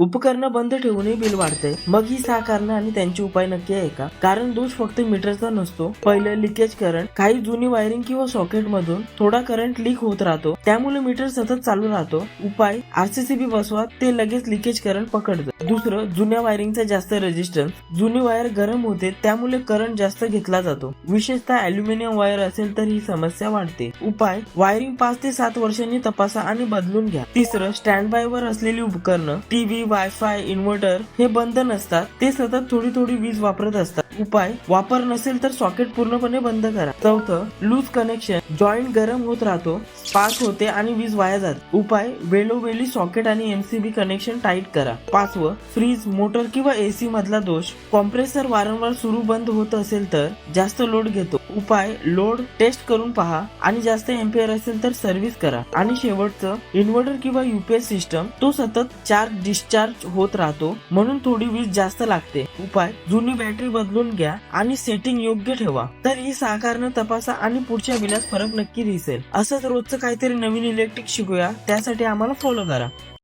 उपकरणं बंद ठेवूनही बिल वाढते मग ही सहा कारणं आणि त्यांचे उपाय नक्की आहे का? कारण दोष फक्त मीटरचा नसतो. पहिलं लिकेज करंट काही जुनी वायरिंग किंवा सॉकेट मधून थोडा करंट लीक होत राहतो. त्यामुळे मीटर सतत चालू राहतो. उपाय आरसीसीबी बसवा ते लगेच लिकेज करंट पकडतं. दुसरं जुन्या वायरिंगचा जास्त रेजिस्टन्स जुनी वायर गरम होते त्यामुळे करंट जास्त घेतला जातो. विशेषतः अल्युमिनियम वायर असेल तर ही समस्या वाढते. उपाय वायरिंग पाच ते सात वर्षांनी तपासा आणि बदलून घ्या. तिसरं स्टँड बाय वर असलेली उपकरणं टीव्ही वायफाय इन्व्हर्टर हे बंद नसतात. ते सतत थोडी थोडी वीज वापरत असतात. उपाय वापर नसेल तर सॉकेट पूर्णपणे बंद करा. चौथं लूज कनेक्शन जॉईंट गरम होत राहतो स्पार्क होते आणि वीज वाया जाते. उपाय वेळोवेळी सॉकेट आणि एमसीबी कनेक्शन टाईट करा. पाचवं फ्रीज मोटर किंवा एसी मधला दोष. कॉम्प्रेसर वारंवार सुरू बंद होत असेल तर जास्त लोड घेतो. उपाय लोड टेस्ट करून पहा आणि जास्त एम्पियर असेल तर सर्व्हिस करा. आणि शेवटचं इन्व्हर्टर किंवा युपीएस सिस्टम तो सतत चार्ज डिस्चार्ज होत राहतो म्हणून थोडी वीज जास्त लागते. उपाय जुनी बॅटरी बदलून घ्या आणि सेटिंग योग्य ठेवा. तर ही सहा तपासा आणि पुढच्या बिलात फरक नक्की दिसेल. असंच रोजचं काहीतरी नवीन इलेक्ट्रिक शिकूया. त्यासाठी आम्हाला फॉलो करा.